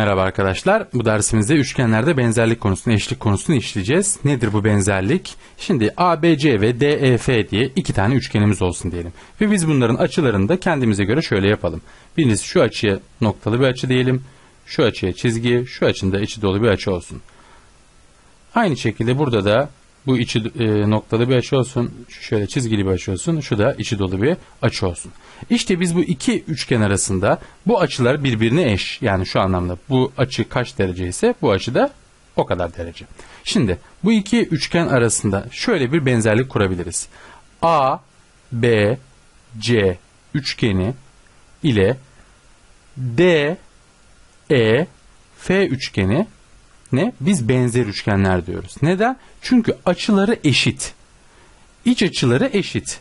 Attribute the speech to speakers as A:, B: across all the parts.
A: Merhaba arkadaşlar. Bu dersimizde üçgenlerde benzerlik konusunu, eşlik konusunu işleyeceğiz. Nedir bu benzerlik? Şimdi ABC ve DEF diye iki tane üçgenimiz olsun diyelim. Ve biz bunların açılarını da kendimize göre şöyle yapalım. Birincisi şu açıya noktalı bir açı diyelim. Şu açıya çizgi, şu açında içi dolu bir açı olsun. Aynı şekilde burada da bu içi e, noktalı bir açı olsun. Şöyle çizgili bir açı olsun. Şu da içi dolu bir açı olsun. İşte biz bu iki üçgen arasında bu açılar birbirine eş. Yani şu anlamda bu açı kaç derece ise bu açı da o kadar derece. Şimdi bu iki üçgen arasında şöyle bir benzerlik kurabiliriz. A, B, C üçgeni ile D, E, F üçgeni ne? Biz benzer üçgenler diyoruz. Neden? Çünkü açıları eşit. İç açıları eşit.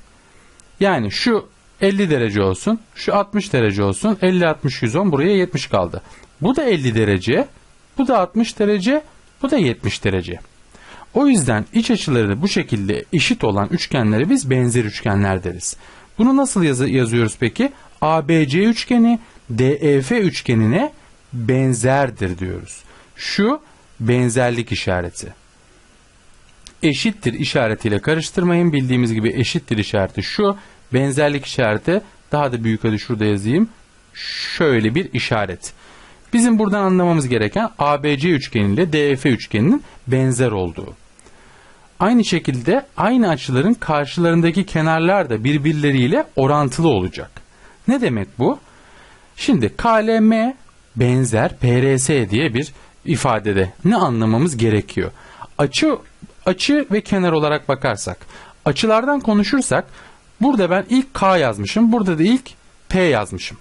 A: Yani şu 50 derece olsun, şu 60 derece olsun, 50 60 110 buraya 70 kaldı. Bu da 50 derece, bu da 60 derece, bu da 70 derece. O yüzden iç açıları bu şekilde eşit olan üçgenlere biz benzer üçgenler deriz. Bunu nasıl yazı yazıyoruz peki? ABC üçgeni DEF üçgenine benzerdir diyoruz. Şu benzerlik işareti. Eşittir işaretiyle karıştırmayın. Bildiğimiz gibi eşittir işareti şu. Benzerlik işareti daha da büyük hadi şurada yazayım. Şöyle bir işaret. Bizim buradan anlamamız gereken ABC üçgeniyle DEF üçgeninin benzer olduğu. Aynı şekilde aynı açıların karşılarındaki kenarlar da birbirleriyle orantılı olacak. Ne demek bu? Şimdi KLM benzer PRS diye bir ifadede ne anlamamız gerekiyor? Açı açı ve kenar olarak bakarsak, açılardan konuşursak burada ben ilk K yazmışım, burada da ilk P yazmışım.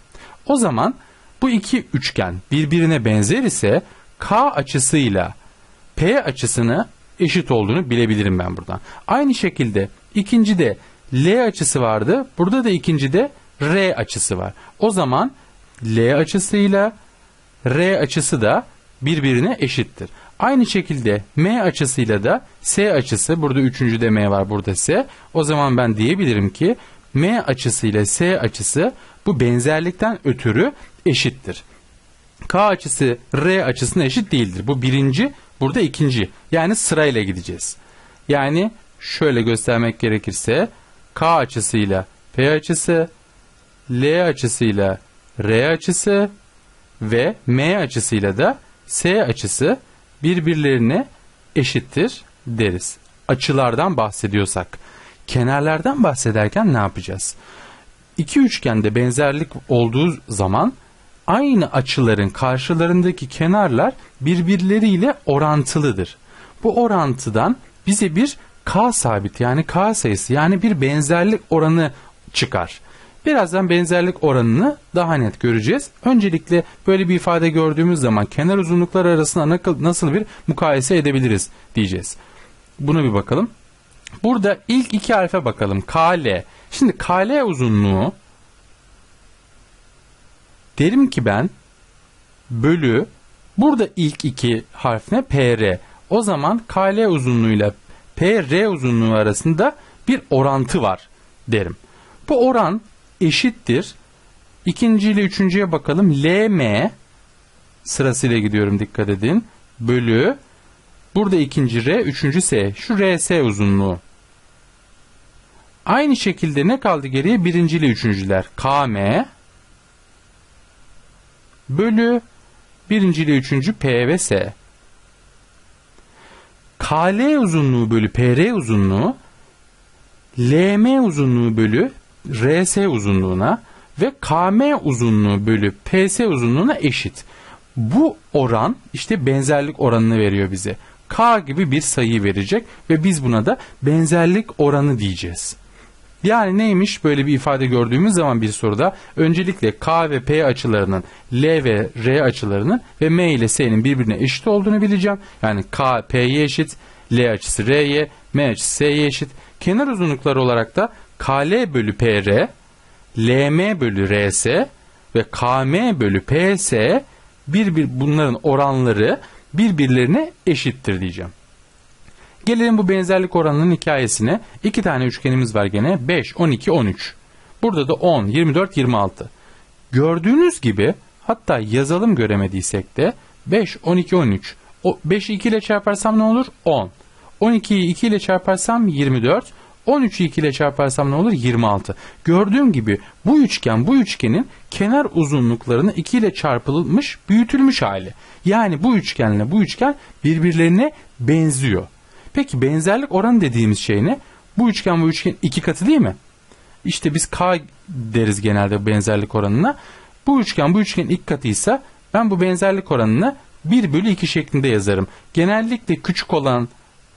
A: O zaman bu iki üçgen birbirine benzer ise K açısıyla P açısını eşit olduğunu bilebilirim ben buradan. Aynı şekilde ikinci de L açısı vardı. Burada da ikinci de R açısı var. O zaman L açısıyla R açısı da birbirine eşittir. Aynı şekilde M açısıyla da S açısı burada üçüncü de M var burada S. O zaman ben diyebilirim ki M açısıyla S açısı bu benzerlikten ötürü eşittir. K açısı R açısına eşit değildir. Bu birinci burada ikinci. Yani sırayla gideceğiz. Yani şöyle göstermek gerekirse K açısıyla P açısı, L açısıyla R açısı ve M açısıyla da S açısı birbirlerine eşittir deriz. Açılardan bahsediyorsak. Kenarlardan bahsederken ne yapacağız? İki üçgende benzerlik olduğu zaman aynı açıların karşılarındaki kenarlar birbirleriyle orantılıdır. Bu orantıdan bize bir K sabit yani K sayısı yani bir benzerlik oranı çıkar. Birazdan benzerlik oranını daha net göreceğiz. Öncelikle böyle bir ifade gördüğümüz zaman kenar uzunluklar arasında nasıl bir mukayese edebiliriz diyeceğiz. Buna bir bakalım. Burada ilk iki harfe bakalım. KL. Şimdi KL uzunluğu derim ki ben bölü burada ilk iki harf ne? PR. O zaman KL uzunluğuyla PR uzunluğu arasında bir orantı var derim. Bu oran eşittir. İkinci ile üçüncüye bakalım. LM sırasıyla gidiyorum dikkat edin. Bölü burada ikinci R, üçüncü S. Şu RS uzunluğu. Aynı şekilde ne kaldı geriye? Birinci ile üçüncüler. KM bölü birinci ile üçüncü P ve S. KL uzunluğu bölü PR uzunluğu LM uzunluğu bölü RS uzunluğuna ve KM uzunluğu bölü PS uzunluğuna eşit. Bu oran işte benzerlik oranını veriyor bize. K gibi bir sayı verecek ve biz buna da benzerlik oranı diyeceğiz. Yani neymiş böyle bir ifade gördüğümüz zaman bir soruda öncelikle K ve P açılarının L ve R açılarının ve M ile S'nin birbirine eşit olduğunu bileceğim. Yani K P'ye eşit, L açısı R'ye, M açısı S'ye eşit. Kenar uzunlukları olarak da KL bölü PR, LM bölü RS ve KM bölü PS bir, bir bunların oranları birbirlerine eşittir diyeceğim. Gelelim bu benzerlik oranının hikayesine. İki tane üçgenimiz var gene. 5, 12, 13. Burada da 10, 24, 26. Gördüğünüz gibi Hatta yazalım göremediysek de 5, 12, 13. O 5'i 2 ile çarparsam ne olur? 10. 12'yi 2 ile çarparsam 24. 13'ü 2 ile çarparsam ne olur? 26. Gördüğüm gibi bu üçgen bu üçgenin kenar uzunluklarını 2 ile çarpılmış büyütülmüş hali. Yani bu üçgenle bu üçgen birbirlerine benziyor. Peki benzerlik oranı dediğimiz şey ne? Bu üçgen bu üçgen iki katı değil mi? İşte biz K deriz genelde benzerlik oranına. Bu üçgen bu üçgen ilk katıysa ben bu benzerlik oranını 1 bölü 2 şeklinde yazarım. Genellikle küçük olan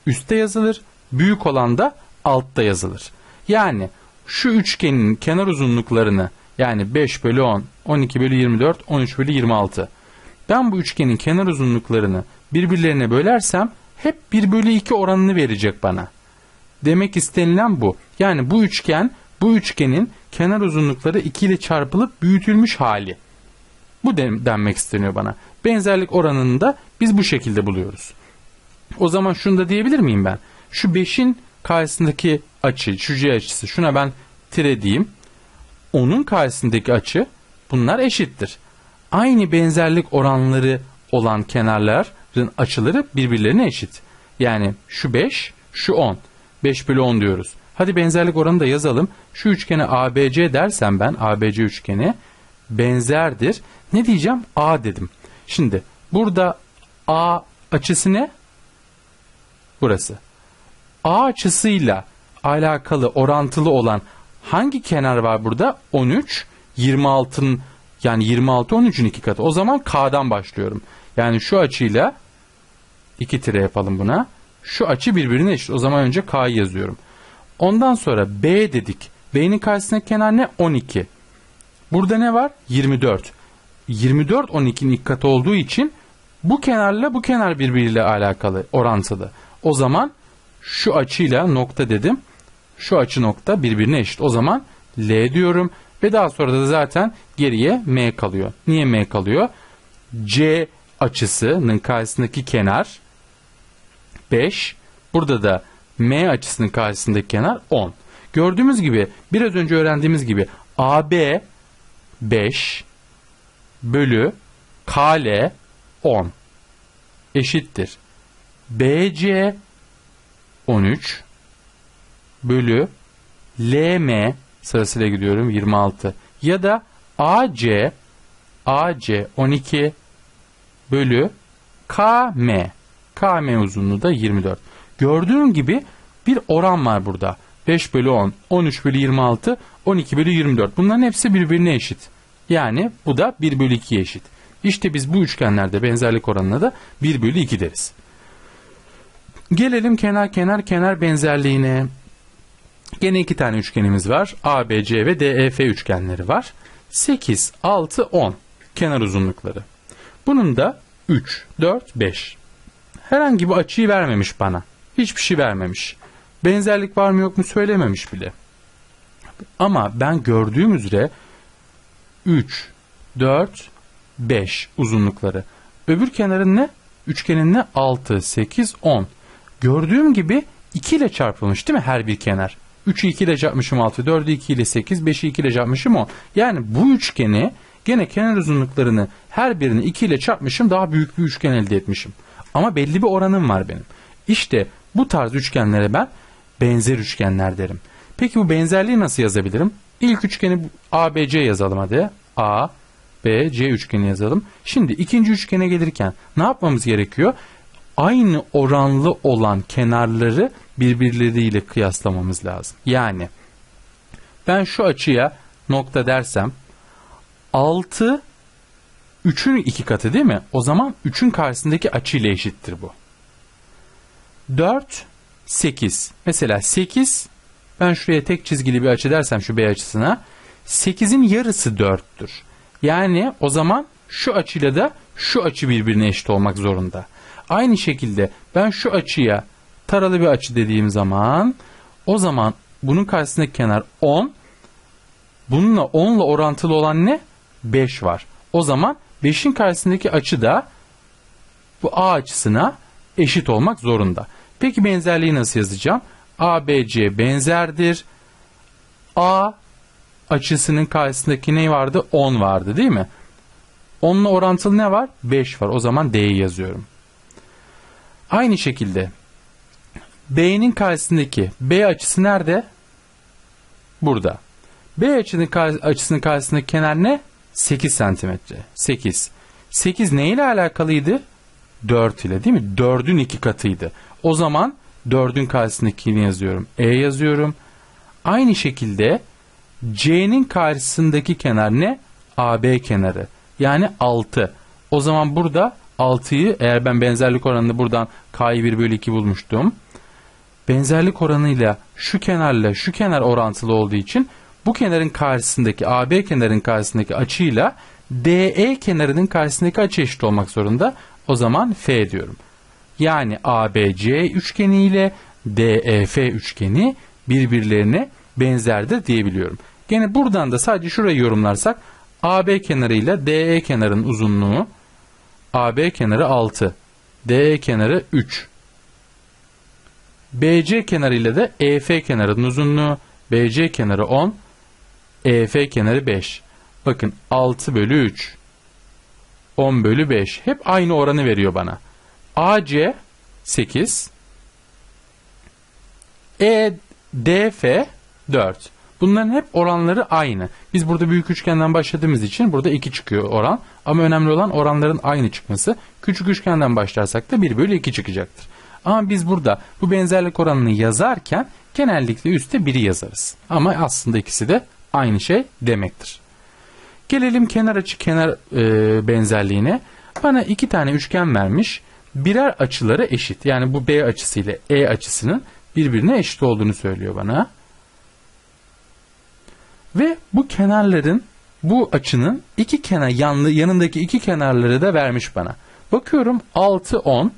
A: üstte yazılır, büyük olan da altta yazılır. Yani şu üçgenin kenar uzunluklarını yani 5 bölü 10, 12 bölü 24, 13 bölü 26. Ben bu üçgenin kenar uzunluklarını birbirlerine bölersem hep 1 bölü 2 oranını verecek bana. Demek istenilen bu. Yani bu üçgen bu üçgenin kenar uzunlukları 2 ile çarpılıp büyütülmüş hali. Bu denmek isteniyor bana. Benzerlik oranını da biz bu şekilde buluyoruz. O zaman şunu da diyebilir miyim ben? Şu 5'in karşısındaki açı, şu C açısı şuna ben tire diyeyim. Onun karşısındaki açı bunlar eşittir. Aynı benzerlik oranları olan kenarların açıları birbirlerine eşit. Yani şu 5, şu 10. 5 bölü 10 diyoruz. Hadi benzerlik oranı da yazalım. Şu üçgene ABC dersem ben ABC üçgeni benzerdir. Ne diyeceğim? A dedim. Şimdi burada A açısı ne? Burası. A açısıyla alakalı orantılı olan hangi kenar var burada? 13, 26'ın yani 26 13'ün iki katı. O zaman K'dan başlıyorum. Yani şu açıyla iki tire yapalım buna. Şu açı birbirine eşit. O zaman önce K'yı yazıyorum. Ondan sonra B dedik. B'nin karşısındaki kenar ne? 12. Burada ne var? 24. 24 12'nin ilk katı olduğu için bu kenarla bu kenar birbiriyle alakalı, orantılı. O zaman şu açıyla nokta dedim. Şu açı nokta birbirine eşit. O zaman L diyorum ve daha sonra da zaten geriye M kalıyor. Niye M kalıyor? C açısının karşısındaki kenar 5. Burada da M açısının karşısındaki kenar 10. Gördüğümüz gibi biraz önce öğrendiğimiz gibi AB 5 bölü KL 10 eşittir. BC 13 bölü LM sırasıyla gidiyorum 26 ya da AC AC 12 bölü KM KM uzunluğu da 24. Gördüğün gibi bir oran var burada. 5 bölü 10, 13 bölü 26, 12 bölü 24. Bunların hepsi birbirine eşit. Yani bu da 1 bölü 2'ye eşit. İşte biz bu üçgenlerde benzerlik oranına da 1 bölü 2 deriz. Gelelim kenar kenar kenar benzerliğine. Gene iki tane üçgenimiz var. ABC ve DEF üçgenleri var. 8, 6, 10 kenar uzunlukları. Bunun da 3, 4, 5. Herhangi bir açıyı vermemiş bana. Hiçbir şey vermemiş. Benzerlik var mı yok mu söylememiş bile. Ama ben gördüğüm üzere 3, 4, 5 uzunlukları. Öbür kenarın ne? Üçgenin ne? 6, 8, 10. Gördüğüm gibi 2 ile çarpılmış değil mi her bir kenar? 3'ü 2 ile çarpmışım 6, 4'ü 2 ile 8, 5'i 2 ile çarpmışım 10. Yani bu üçgeni gene kenar uzunluklarını her birini 2 ile çarpmışım daha büyük bir üçgen elde etmişim. Ama belli bir oranım var benim. İşte bu tarz üçgenlere ben benzer üçgenler derim. Peki bu benzerliği nasıl yazabilirim? İlk üçgeni ABC yazalım hadi. A, B, C üçgeni yazalım. Şimdi ikinci üçgene gelirken ne yapmamız gerekiyor? Aynı oranlı olan kenarları birbirleriyle kıyaslamamız lazım. Yani ben şu açıya nokta dersem 6 3'ün iki katı değil mi? O zaman 3'ün karşısındaki açı ile eşittir bu. 4 8. Mesela 8 ben şuraya tek çizgili bir açı dersem şu B açısına 8'in yarısı 4'tür. Yani o zaman şu açıyla da şu açı birbirine eşit olmak zorunda. Aynı şekilde ben şu açıya taralı bir açı dediğim zaman o zaman bunun karşısındaki kenar 10 bununla 10 ile orantılı olan ne? 5 var. O zaman 5'in karşısındaki açı da bu A açısına eşit olmak zorunda. Peki benzerliği nasıl yazacağım? ABC benzerdir. A açısının karşısındaki ne vardı? 10 vardı değil mi? Onunla orantılı ne var? 5 var. O zaman D'yi yazıyorum. Aynı şekilde B'nin karşısındaki B açısı nerede? Burada. B açının, açısının karşısındaki kenar ne? 8 santimetre. 8. 8 ne ile alakalıydı? 4 ile değil mi? 4'ün iki katıydı. O zaman 4'ün karşısındakini yazıyorum. E yazıyorum. Aynı şekilde C'nin karşısındaki kenar ne? AB kenarı. Yani 6. O zaman burada 6'yı eğer ben benzerlik oranını buradan K'yı 1 bölü 2 bulmuştum. Benzerlik oranıyla şu kenarla şu kenar orantılı olduğu için bu kenarın karşısındaki AB kenarın karşısındaki açıyla DE kenarının karşısındaki açı eşit olmak zorunda. O zaman F diyorum. Yani ABC üçgeni ile DEF üçgeni birbirlerine benzerdir diyebiliyorum. Gene buradan da sadece şurayı yorumlarsak AB kenarı ile DE kenarının uzunluğu AB kenarı 6, DE kenarı 3. BC kenarı ile de EF kenarının uzunluğu BC kenarı 10, EF kenarı 5. Bakın 6 bölü 3, 10 bölü 5 hep aynı oranı veriyor bana. AC 8, EDF 4. Bunların hep oranları aynı. Biz burada büyük üçgenden başladığımız için burada 2 çıkıyor oran. Ama önemli olan oranların aynı çıkması. Küçük üçgenden başlarsak da 1 bölü 2 çıkacaktır. Ama biz burada bu benzerlik oranını yazarken genellikle üstte 1'i yazarız. Ama aslında ikisi de aynı şey demektir. Gelelim kenar açı kenar e, benzerliğine. Bana iki tane üçgen vermiş. Birer açıları eşit. Yani bu B açısı ile E açısının birbirine eşit olduğunu söylüyor bana. Ve bu kenarların bu açının iki kenar yanlı yanındaki iki kenarları da vermiş bana. Bakıyorum 6 10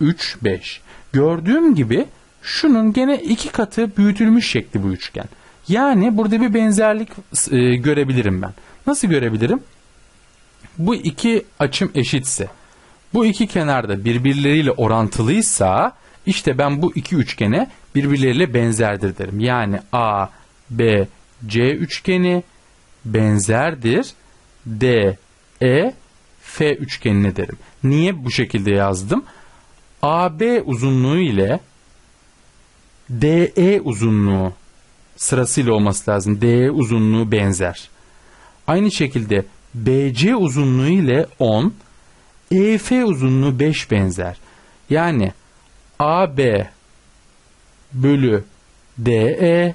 A: 3 5. Gördüğüm gibi şunun gene iki katı büyütülmüş şekli bu üçgen. Yani burada bir benzerlik e, görebilirim ben. Nasıl görebilirim? Bu iki açım eşitse, bu iki kenarda birbirleriyle orantılıysa işte ben bu iki üçgene birbirleriyle benzerdir derim. Yani A, B, C üçgeni benzerdir D, E, F üçgenine derim. Niye bu şekilde yazdım? AB uzunluğu ile DE uzunluğu sırasıyla olması lazım. DE uzunluğu benzer. Aynı şekilde BC uzunluğu ile 10, EF uzunluğu 5 benzer. Yani AB bölü DE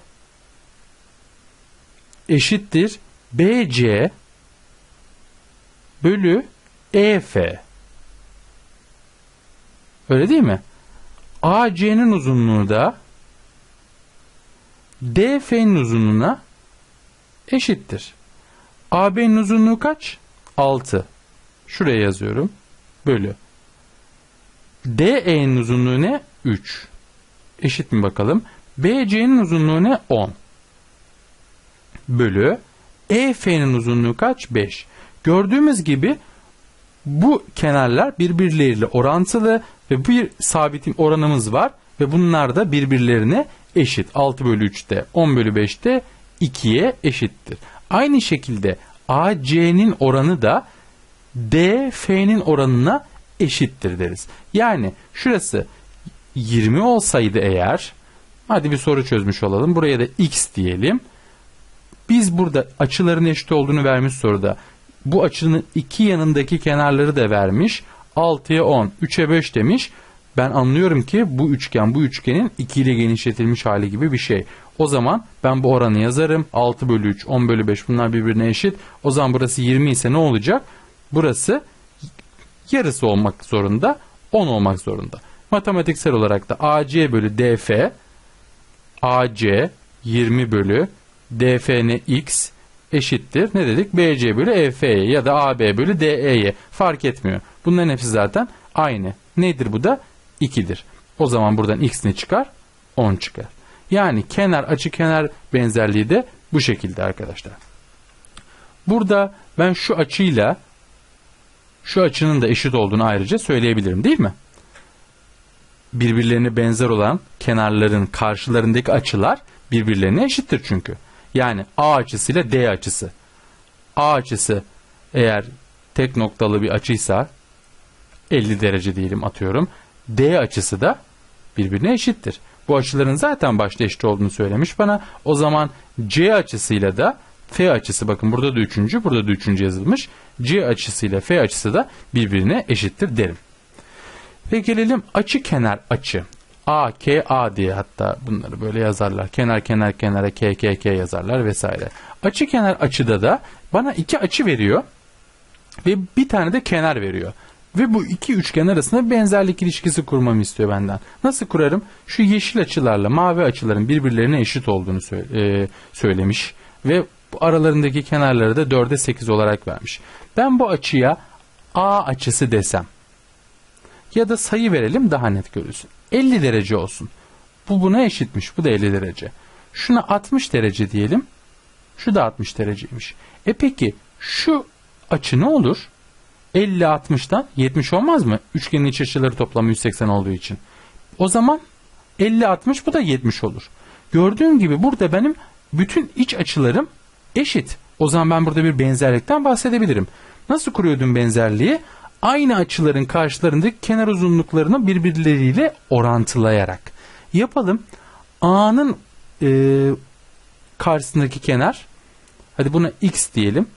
A: eşittir BC bölü EF. Öyle değil mi? AC'nin uzunluğu da DF'nin uzunluğuna eşittir. AB'nin uzunluğu kaç? 6. Şuraya yazıyorum. Bölü. DE'nin uzunluğu ne? 3. Eşit mi bakalım? BC'nin uzunluğu ne? 10. Bölü. EF'nin uzunluğu kaç? 5. Gördüğümüz gibi bu kenarlar birbirleriyle orantılı ve bir sabitim oranımız var ve bunlar da birbirlerine eşit. 6 bölü 3'te 10 bölü 5'te 2'ye eşittir. Aynı şekilde AC'nin oranı da DF'nin oranına eşittir deriz. Yani şurası 20 olsaydı eğer hadi bir soru çözmüş olalım. Buraya da x diyelim. Biz burada açıların eşit olduğunu vermiş soruda. Bu açının iki yanındaki kenarları da vermiş. 6'ya 10, 3'e 5 demiş. Ben anlıyorum ki bu üçgen bu üçgenin 2 ile genişletilmiş hali gibi bir şey. O zaman ben bu oranı yazarım. 6 bölü 3, 10 bölü 5 bunlar birbirine eşit. O zaman burası 20 ise ne olacak? Burası yarısı olmak zorunda, 10 olmak zorunda. Matematiksel olarak da AC bölü DF, AC 20 bölü DFN x eşittir. Ne dedik? BC bölü EF'ye ya da AB bölü DE'ye fark etmiyor. Bunların hepsi zaten aynı. Nedir bu da? 2'dir. O zaman buradan x ne çıkar? 10 çıkar. Yani kenar açı kenar benzerliği de bu şekilde arkadaşlar. Burada ben şu açıyla şu açının da eşit olduğunu ayrıca söyleyebilirim değil mi? Birbirlerine benzer olan kenarların karşılarındaki açılar birbirlerine eşittir çünkü. Yani A açısıyla D açısı. A açısı eğer tek noktalı bir açıysa 50 derece diyelim atıyorum. D açısı da birbirine eşittir. Bu açıların zaten başta eşit olduğunu söylemiş bana. O zaman C açısıyla da F açısı bakın burada da üçüncü, burada da üçüncü yazılmış. C açısıyla F açısı da birbirine eşittir derim. Ve gelelim açı kenar açı. A, K, A diye hatta bunları böyle yazarlar. Kenar kenar kenara K, K, K yazarlar vesaire. Açı kenar açıda da bana iki açı veriyor ve bir tane de kenar veriyor. Ve bu iki üçgen arasında benzerlik ilişkisi kurmamı istiyor benden. Nasıl kurarım? Şu yeşil açılarla mavi açıların birbirlerine eşit olduğunu e, söylemiş. Ve aralarındaki kenarları da 4'e 8 olarak vermiş. Ben bu açıya A açısı desem ya da sayı verelim daha net görülsün. 50 derece olsun. Bu buna eşitmiş. Bu da 50 derece. Şuna 60 derece diyelim. Şu da 60 dereceymiş. E peki şu açı ne olur? 50 60'dan 70 olmaz mı? Üçgenin iç açıları toplamı 180 olduğu için. O zaman 50 60 bu da 70 olur. Gördüğüm gibi burada benim bütün iç açılarım eşit. O zaman ben burada bir benzerlikten bahsedebilirim. Nasıl kuruyordum benzerliği? Aynı açıların karşılarındaki kenar uzunluklarını birbirleriyle orantılayarak. Yapalım. A'nın e, karşısındaki kenar hadi buna x diyelim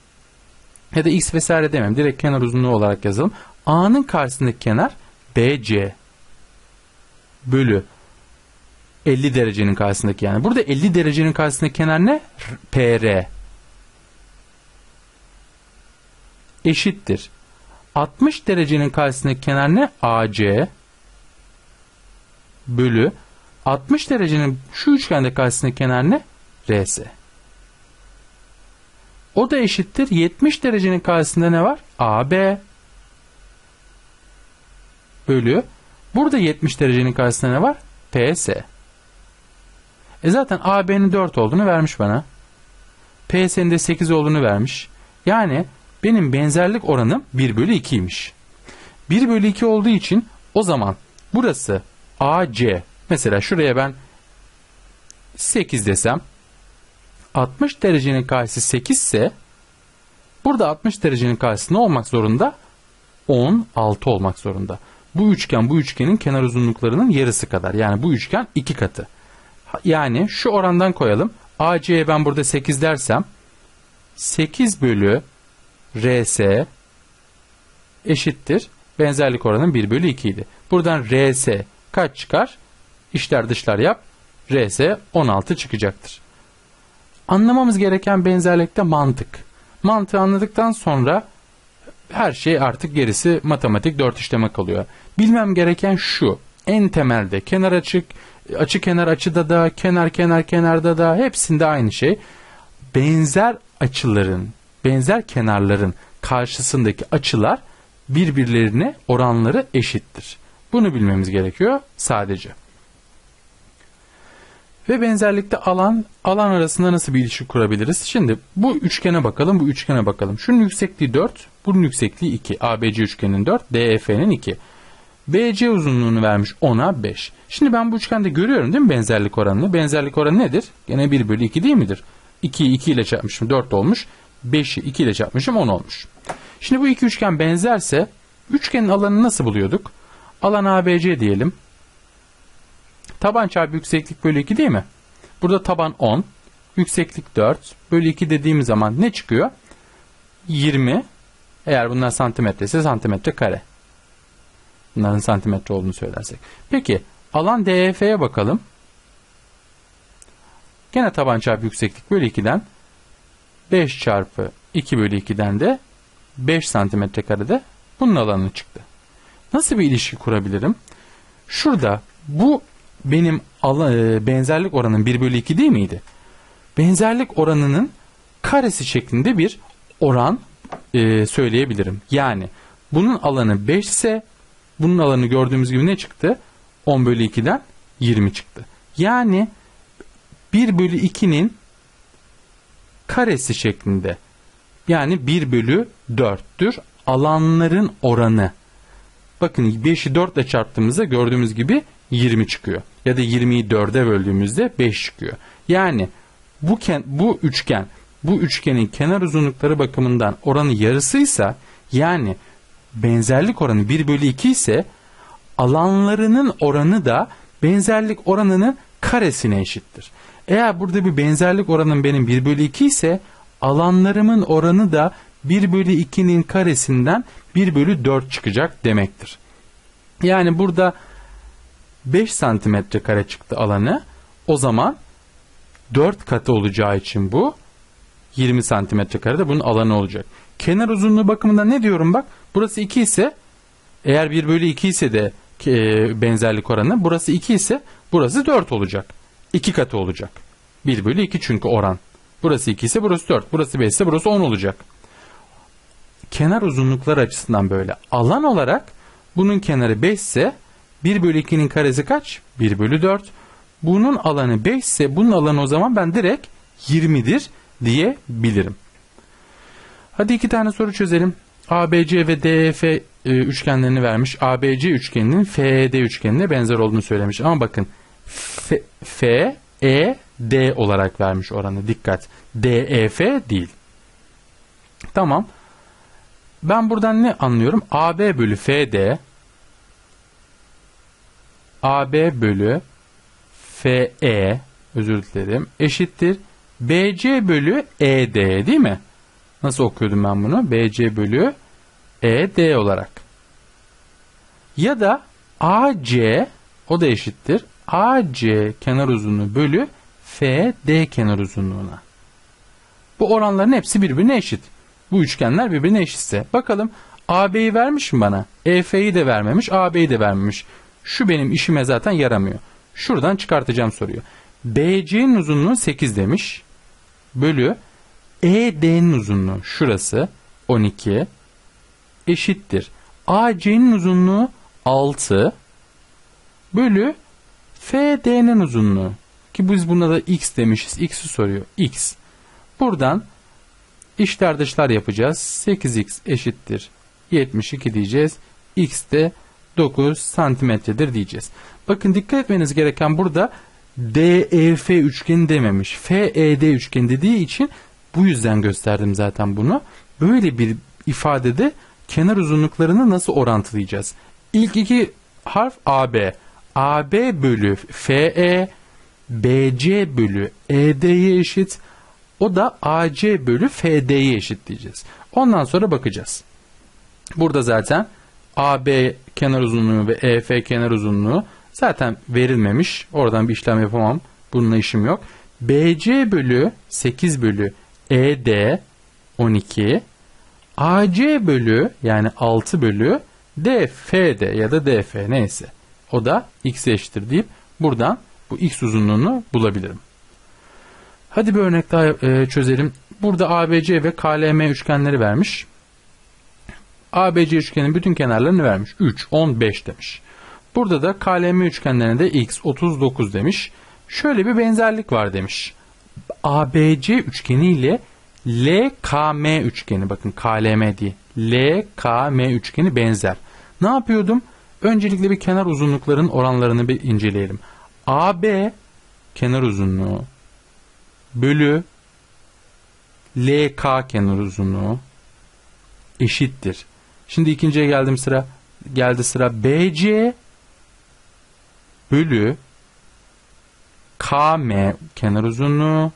A: ya da x vesaire demem. Direkt kenar uzunluğu olarak yazalım. A'nın karşısındaki kenar BC bölü 50 derecenin karşısındaki yani. Burada 50 derecenin karşısındaki kenar ne? PR. Eşittir. 60 derecenin karşısındaki kenar ne? AC bölü 60 derecenin şu üçgende karşısındaki kenar ne? RS. O da eşittir. 70 derecenin karşısında ne var? AB bölü. Burada 70 derecenin karşısında ne var? PS. E zaten AB'nin 4 olduğunu vermiş bana. PS'nin de 8 olduğunu vermiş. Yani benim benzerlik oranım 1 bölü 2'ymiş. 1 bölü 2 olduğu için o zaman burası AC. Mesela şuraya ben 8 desem 60 derecenin karşısı 8 ise burada 60 derecenin karşısı ne olmak zorunda? 16 olmak zorunda. Bu üçgen bu üçgenin kenar uzunluklarının yarısı kadar. Yani bu üçgen iki katı. Yani şu orandan koyalım. AC'ye ben burada 8 dersem 8 bölü RS eşittir. Benzerlik oranın 1 bölü 2 idi. Buradan RS kaç çıkar? İşler dışlar yap. RS 16 çıkacaktır. Anlamamız gereken benzerlikte mantık. Mantığı anladıktan sonra her şey artık gerisi matematik dört işleme kalıyor. Bilmem gereken şu. En temelde kenar açık, açı kenar açıda da, kenar kenar kenarda da hepsinde aynı şey. Benzer açıların, benzer kenarların karşısındaki açılar birbirlerine oranları eşittir. Bunu bilmemiz gerekiyor sadece. Ve benzerlikte alan, alan arasında nasıl bir ilişki kurabiliriz? Şimdi bu üçgene bakalım, bu üçgene bakalım. Şunun yüksekliği 4, bunun yüksekliği 2. ABC üçgenin 4, DEF'nin 2. BC uzunluğunu vermiş 10'a 5. Şimdi ben bu üçgende görüyorum değil mi benzerlik oranını? Benzerlik oranı nedir? Gene 1 bölü 2 değil midir? 2'yi 2 ile çarpmışım 4 olmuş. 5'i 2 ile çarpmışım 10 olmuş. Şimdi bu iki üçgen benzerse üçgenin alanını nasıl buluyorduk? Alan ABC diyelim. Taban çarpı yükseklik bölü 2 değil mi? Burada taban 10, yükseklik 4 bölü 2 dediğimiz zaman ne çıkıyor? 20. Eğer bunlar santimetre ise santimetre kare. Bunların santimetre olduğunu söylersek. Peki alan DEF'ye bakalım. Gene taban çarpı yükseklik bölü 2'den 5 çarpı 2 bölü 2'den de 5 santimetre karede bunun alanı çıktı. Nasıl bir ilişki kurabilirim? Şurada bu benim e, benzerlik oranım 1 bölü 2 değil miydi? Benzerlik oranının karesi şeklinde bir oran e, söyleyebilirim. Yani bunun alanı 5 ise bunun alanı gördüğümüz gibi ne çıktı? 10 bölü 2'den 20 çıktı. Yani 1 bölü 2'nin karesi şeklinde. Yani 1 bölü 4'tür. Alanların oranı. Bakın 5'i 4 ile çarptığımızda gördüğümüz gibi 20 çıkıyor. Ya da 20'yi 4'e böldüğümüzde 5 çıkıyor. Yani bu, ken, bu üçgen bu üçgenin kenar uzunlukları bakımından oranı yarısıysa Yani benzerlik oranı 1 bölü 2 ise alanlarının oranı da benzerlik oranının karesine eşittir. Eğer burada bir benzerlik oranım benim 1 bölü 2 ise alanlarımın oranı da 1 bölü 2'nin karesinden 1 bölü 4 çıkacak demektir. Yani burada 5 santimetre kare çıktı alanı. O zaman 4 katı olacağı için bu 20 santimetre karede bunun alanı olacak. Kenar uzunluğu bakımından ne diyorum bak. Burası 2 ise eğer 1 bölü 2 ise de e, benzerlik oranı burası 2 ise burası 4 olacak. 2 katı olacak. 1 bölü 2 çünkü oran. Burası 2 ise burası 4. Burası 5 ise burası 10 olacak. Kenar uzunluklar açısından böyle. Alan olarak bunun kenarı 5 ise 1 bölü 2'nin karesi kaç? 1 bölü 4. Bunun alanı 5 ise bunun alanı o zaman ben direkt 20'dir diyebilirim. Hadi iki tane soru çözelim. ABC ve DEF e, üçgenlerini vermiş. ABC üçgeninin FED üçgenine benzer olduğunu söylemiş. Ama bakın F, F E, D olarak vermiş oranı. Dikkat. DEF değil. Tamam. Ben buradan ne anlıyorum? AB bölü FD AB bölü FE özür dilerim eşittir BC bölü ED değil mi? Nasıl okuyordum ben bunu? BC bölü ED olarak. Ya da AC o da eşittir. AC kenar uzunluğu bölü FD kenar uzunluğuna. Bu oranların hepsi birbirine eşit. Bu üçgenler birbirine eşitse. Bakalım AB'yi vermiş mi bana? EF'yi de vermemiş, AB'yi de vermemiş. Şu benim işime zaten yaramıyor. Şuradan çıkartacağım soruyu. BC'nin uzunluğu 8 demiş. Bölü ED'nin uzunluğu şurası 12 eşittir. AC'nin uzunluğu 6 bölü FD'nin uzunluğu ki biz buna da x demişiz. X'i soruyor. X. Buradan işler dışlar yapacağız. 8x eşittir 72 diyeceğiz. X de 9 santimetredir diyeceğiz. Bakın dikkat etmeniz gereken burada DEF üçgeni dememiş. FED üçgeni dediği için bu yüzden gösterdim zaten bunu. Böyle bir ifadede kenar uzunluklarını nasıl orantılayacağız? İlk iki harf AB. AB bölü FE BC bölü ED'ye eşit. O da AC bölü FD'ye eşit diyeceğiz. Ondan sonra bakacağız. Burada zaten AB kenar uzunluğu ve EF kenar uzunluğu zaten verilmemiş. Oradan bir işlem yapamam. Bununla işim yok. BC bölü 8 bölü ED 12 AC bölü yani 6 bölü DFD ya da DF neyse. O da x eşittir deyip buradan bu x uzunluğunu bulabilirim. Hadi bir örnek daha e, çözelim. Burada ABC ve KLM üçgenleri vermiş. ABC üçgenin bütün kenarlarını vermiş. 3, 10, 5 demiş. Burada da KLM üçgenlerine de x 39 demiş. Şöyle bir benzerlik var demiş. ABC üçgeni ile LKM üçgeni bakın KLM değil. LKM üçgeni benzer. Ne yapıyordum? Öncelikle bir kenar uzunlukların oranlarını bir inceleyelim. AB kenar uzunluğu bölü LK kenar uzunluğu eşittir. Şimdi ikinciye geldim sıra geldi sıra BC bölü KM kenar uzunluğu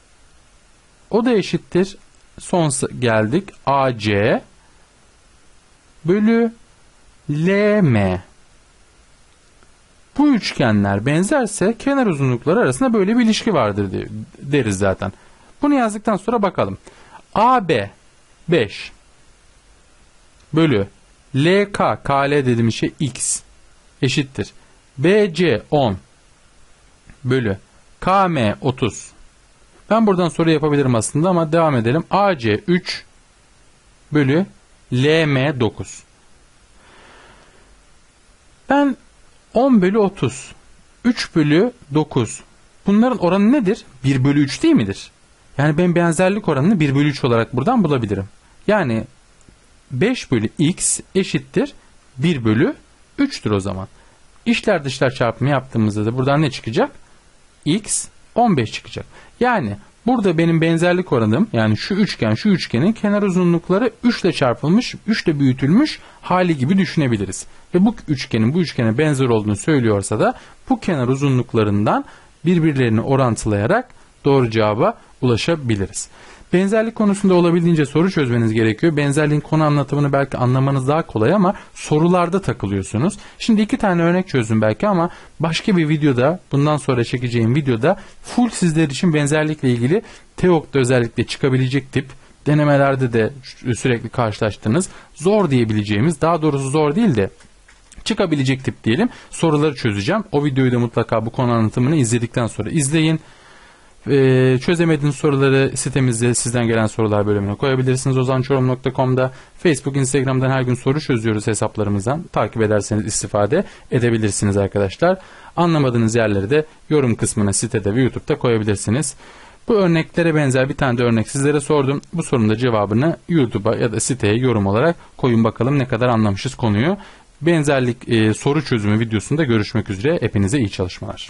A: o da eşittir. Son geldik AC bölü LM bu üçgenler benzerse kenar uzunlukları arasında böyle bir ilişki vardır deriz zaten. Bunu yazdıktan sonra bakalım. AB 5 bölü LK KL dediğimiz şey X eşittir. BC 10 bölü KM 30. Ben buradan soru yapabilirim aslında ama devam edelim. AC 3 bölü LM 9. Ben 10 bölü 30. 3 bölü 9. Bunların oranı nedir? 1 bölü 3 değil midir? Yani ben benzerlik oranını 1 bölü 3 olarak buradan bulabilirim. Yani 5 bölü x eşittir 1 bölü 3'tür o zaman. İşler dışlar çarpımı yaptığımızda da buradan ne çıkacak? x 15 çıkacak. Yani Burada benim benzerlik oranım yani şu üçgen şu üçgenin kenar uzunlukları 3 ile çarpılmış 3 ile büyütülmüş hali gibi düşünebiliriz. Ve bu üçgenin bu üçgene benzer olduğunu söylüyorsa da bu kenar uzunluklarından birbirlerini orantılayarak doğru cevaba ulaşabiliriz. Benzerlik konusunda olabildiğince soru çözmeniz gerekiyor. Benzerliğin konu anlatımını belki anlamanız daha kolay ama sorularda takılıyorsunuz. Şimdi iki tane örnek çözdüm belki ama başka bir videoda bundan sonra çekeceğim videoda full sizler için benzerlikle ilgili TEOK'ta özellikle çıkabilecek tip denemelerde de sürekli karşılaştığınız zor diyebileceğimiz daha doğrusu zor değil de çıkabilecek tip diyelim soruları çözeceğim. O videoyu da mutlaka bu konu anlatımını izledikten sonra izleyin. Ee, çözemediğiniz soruları sitemizde sizden gelen sorular bölümüne koyabilirsiniz. ozançorum.com'da Facebook, Instagram'dan her gün soru çözüyoruz hesaplarımızdan. Takip ederseniz istifade edebilirsiniz arkadaşlar. Anlamadığınız yerleri de yorum kısmına sitede ve YouTube'da koyabilirsiniz. Bu örneklere benzer bir tane de örnek sizlere sordum. Bu sorunun da cevabını YouTube'a ya da siteye yorum olarak koyun bakalım ne kadar anlamışız konuyu. Benzerlik e, soru çözümü videosunda görüşmek üzere. Hepinize iyi çalışmalar.